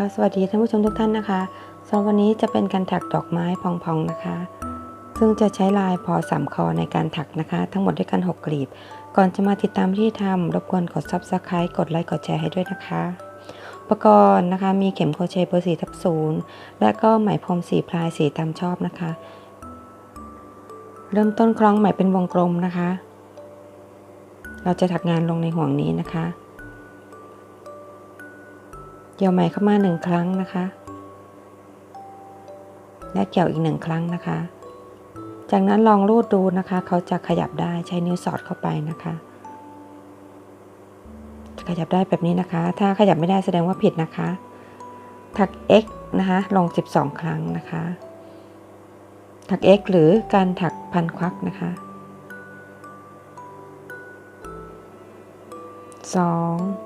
ค่ะสวัสดีท่านผู้ชมทุกท่านนะคะสำหรับวันนี้จะเป็นการถักดอกไม้พองๆนะคะ ซึ่งจะใช้ลายพอสามคอในการถักนะคะ ทั้งหมดด้วยกัน 6 กลีบ ก่อนจะมาติดตามที่ทำรบกวนกด subscribe กดไลค์กดแชร์ให้ด้วยนะคะ อุปกรณ์นะคะมีเข็มโครเชต์เบอร์สี่ทับศูนย์และก็ไหมพรมสีพลายสีตามชอบนะคะ เริ่มต้นคล้องไหมเป็นวงกลมนะคะ เราจะถักงานลงในห่วงนี้นะคะ เกี่ยวใหม่เข้ามาหนึ่งครั้งนะคะ และเกี่ยวอีกหนึ่งครั้งนะคะ จากนั้นลองรูดดูนะคะ เขาจะขยับได้ใช้นิ้วสอดเข้าไปนะคะจะขยับได้แบบนี้นะคะ ถ้าขยับไม่ได้แสดงว่าผิดนะคะ ถัก x นะคะ ลง 12 ครั้งนะคะ ถัก x หรือการถักพันควักนะคะ 2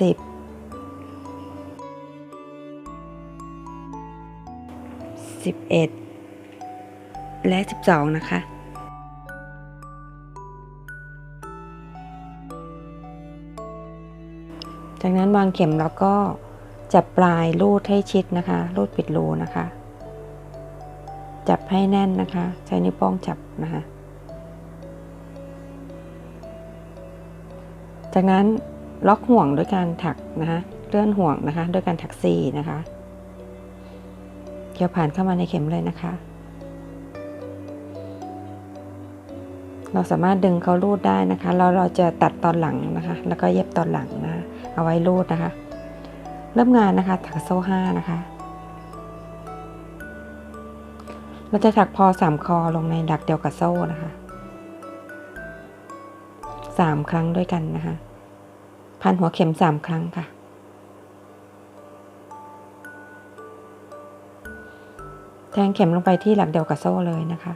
สิบสิบเอ็ดและสิบสองนะคะจากนั้นวางเข็มแล้วก็จับปลายรูดให้ชิดนะคะ รูดปิดรูนะคะ จับให้แน่นนะคะ ใช้นิ้วโป้งจับนะคะ จากนั้น ล็อกห่วงด้วยการถักนะคะเลื่อนห่วงนะคะด้วยการถักซีนะคะเกี่ยวผ่านเข้ามาในเข็มเลยนะคะ เราสามารถดึงเขารูดได้นะคะแล้วเราจะตัดตอนหลังนะคะ แล้วก็เย็บตอนหลังนะเอาไว้รูดนะคะ เริ่มงานนะคะถักโซ่ห้านะคะเราจะถักพอสามคอลงในดักเดียวกับโซ่นะคะสามครั้งด้วยกันนะคะ พันหัวเข็มสามครั้งค่ะ แทงเข็มลงไปที่หลักเดียวกับโซ่เลยนะคะ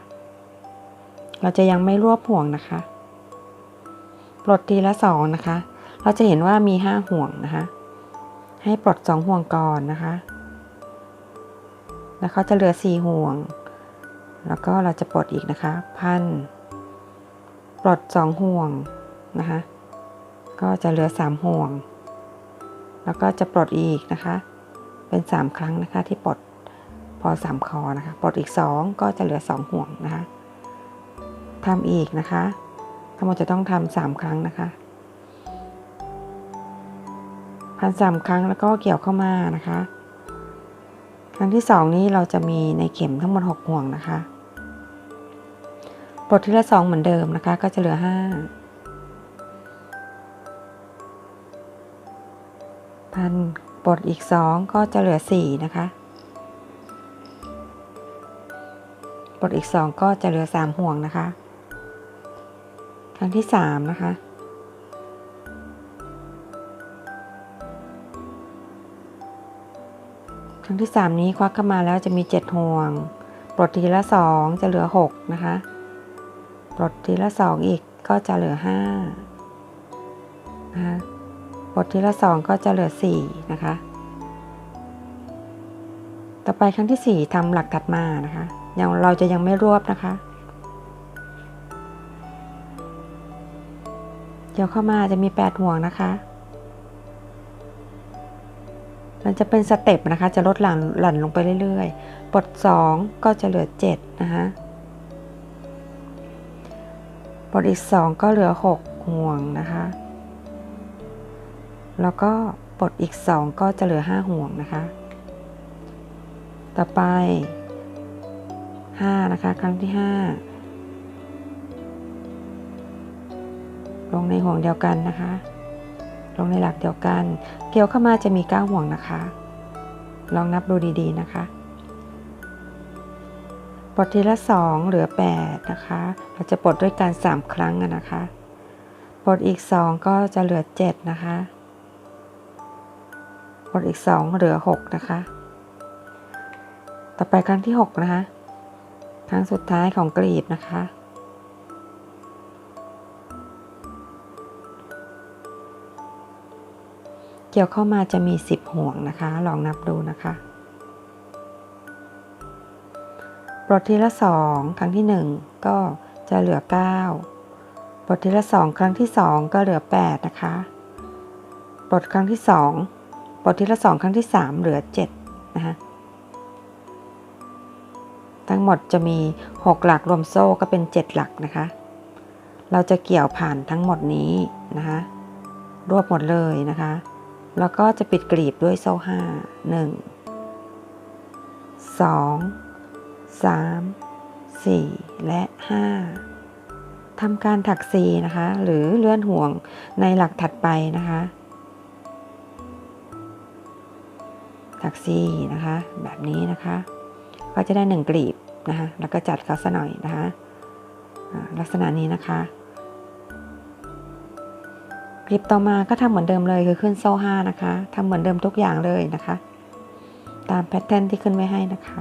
เราจะยังไม่รวบห่วงนะคะ ปลดทีละสองนะคะ เราจะเห็นว่ามีห้าห่วงนะคะ ให้ปลดสองห่วงก่อนนะคะ แล้วเขาจะเหลือสี่ห่วง แล้วก็เราจะปลดอีกนะคะ พัน ปลดสองห่วงนะคะ ก็จะเหลือสามห่วง แล้วก็จะปลดอีกนะคะ เป็นสามครั้งนะคะที่ปลดพอสามคอนะคะ ปลดอีกสองก็จะเหลือสองห่วงนะคะทำอีกนะคะ ทั้งหมดจะต้องทำสามครั้งนะคะพันสามครั้งแล้วก็เกี่ยวเข้ามานะคะ ครั้งที่สองนี้เราจะมีในเข็มทั้งหมดหกห่วงนะคะปลดทีละสองเหมือนเดิมนะคะ ก็จะเหลือห้า พันปลดอีกสองก็จะเหลือสี่นะคะ ปลดอีกสองก็จะเหลือสามห่วงนะคะ ครั้งที่สามนะคะ ครั้งที่สามนี้ควักเข้ามาแล้วจะมีเจ็ดห่วง ปลดทีละสองจะเหลือหกนะคะ ปลดทีละสองอีกก็จะเหลือห้านะคะ ดทีละสองก็จะเหลือสี่นะคะ ต่อไปครั้งที่สี่ทำหลักถัดมานะคะยังเราจะยังไม่รวบนะคะ เดี๋ยวเข้ามาจะมีแปดห่วงนะคะ มันจะเป็นสเต็ปนะคะ จะลดหลั่นหลั่นลงไปเรื่อยๆ ปลดสองก็จะเหลือเจ็ดนะคะ ปลดอีกสองก็เหลือหกห่วงนะคะ แล้วก็ปลดอีกสองก็จะเหลือห้าห่วงนะคะ ต่อไปห้านะคะ ครั้งที่ห้าลงในห่วงเดียวกันนะคะ ลงในหลักเดียวกัน เกี่ยวเข้ามาจะมี 9 ห่วงนะคะ ลองนับดูดีๆนะคะปลดทีละสองเหลือ 8 นะคะ เราจะปลดด้วยการ 3 ครั้งนะคะ ปลดอีก 2 ก็จะเหลือ 7 นะคะ ปลดอีก 2 เหลือ 6 นะคะ ต่อไปครั้งที่ 6 นะคะ ครั้งสุดท้ายของกลีบนะคะ เกี่ยวเข้ามาจะมี 10 ห่วงนะคะ ลองนับดูนะคะปลดทีละ 2 ครั้งที่ 1 ก็จะเหลือ 9ปลดทีละ 2 ครั้งที่ 2 ก็เหลือ 8 นะคะปลดครั้งที่ 2 ปลดทีละ2ครั้งที่3เหลือ7นะคะทั้งหมดจะมี 6 หลักรวมโซ่ก็เป็น 7 หลักนะคะ เราจะเกี่ยวผ่านทั้งหมดนี้นะคะ รวบหมดเลยนะคะ แล้วก็จะปิดกลีบด้วยโซ่5 1 2 3 4และ5ทำการถักซีนะคะ หรือเลื่อนห่วงในหลักถัดไปนะคะ ตักซีนะคะ แบบนี้นะคะ ก็จะได้หนึ่งกลีบนะคะ แล้วก็จัดเขาซะหน่อยนะคะลักษณะนี้นะคะกลีบต่อมาก็ทำเหมือนเดิมเลยคือขึ้นโซ่ห้านะคะทำเหมือนเดิมทุกอย่างเลยนะคะ ตามแพทเทิร์นที่ขึ้นไว้ให้นะคะ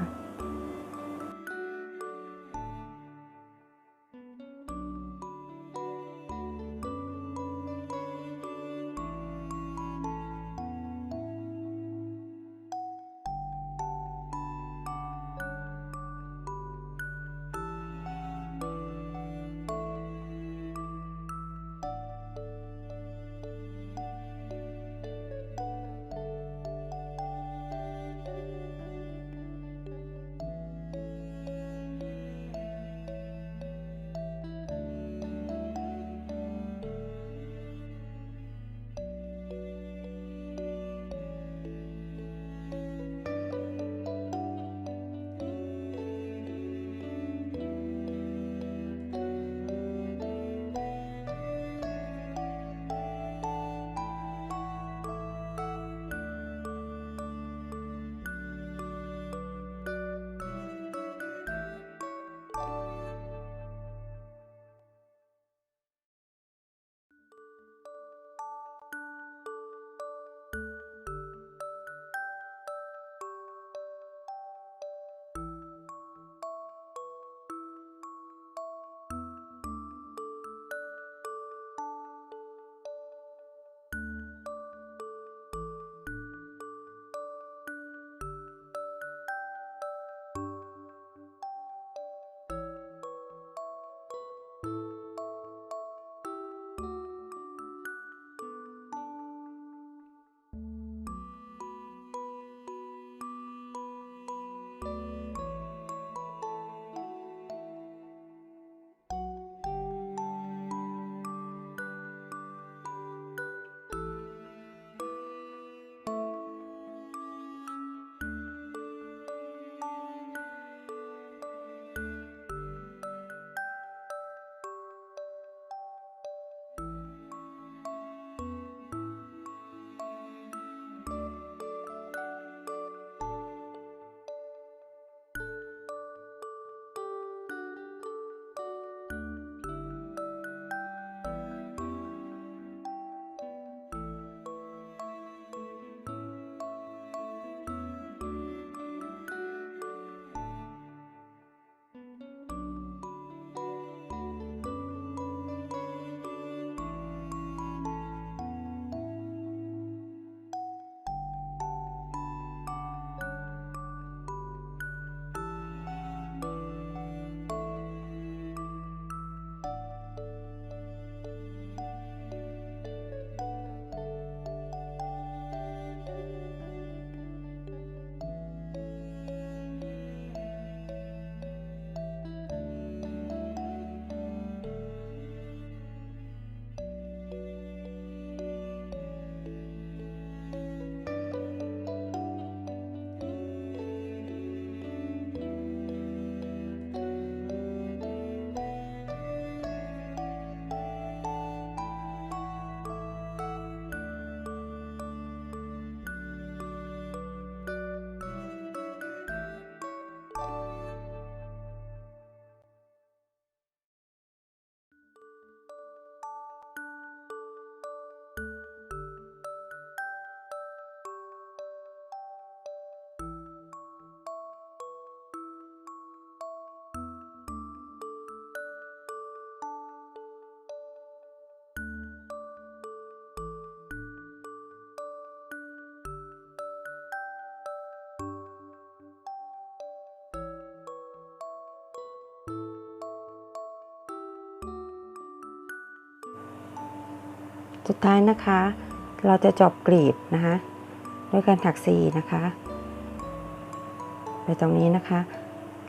สุดท้ายนะคะ เราจะจบกลีบนะคะด้วยการถักซีนะคะไปตรงนี้นะคะ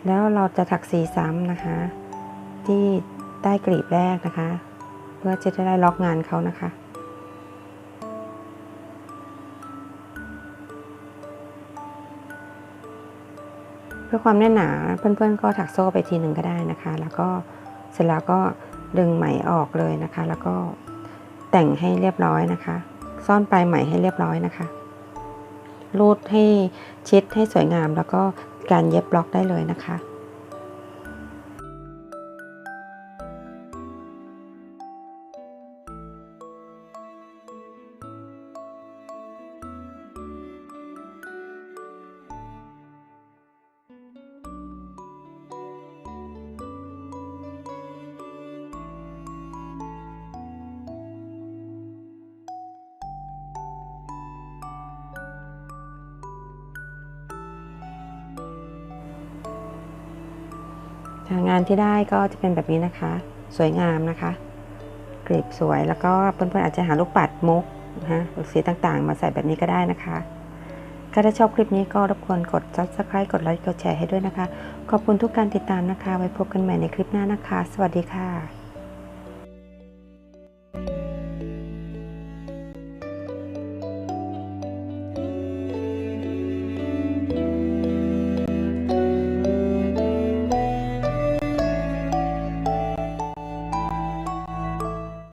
แล้วเราจะถักซีซ้ำนะคะ ที่ใต้กลีบแรกนะคะ เพื่อจะได้ล็อกงานเขานะคะเพื่อความแน่นหนาเพื่อนๆก็ถักโซ่ไปทีหนึ่งก็ได้นะคะ แล้วก็เสร็จแล้วก็ดึงไหมออกเลยนะคะ แล้วก็ แต่งให้เรียบร้อยนะคะ ซ่อนปลายไหมให้เรียบร้อยนะคะ รูดให้ชิดให้สวยงามแล้วก็การเย็บบล็อกได้เลยนะคะ งานที่ได้ก็จะเป็นแบบนี้นะคะ สวยงามนะคะกรีบสวยแล้วก็เพื่อนๆอาจจะหาลูกปัดมุกนะฮะลูกสีต่างๆ มาใส่แบบนี้ก็ได้นะคะก็ถ้าชอบคลิปนี้ก็รบกวนกด subscribe กดไลค์กดแชร์ให้ด้วยนะคะ ขอบคุณทุกการติดตามนะคะ ไว้พบกันใหม่ในคลิปหน้านะคะ สวัสดีค่ะ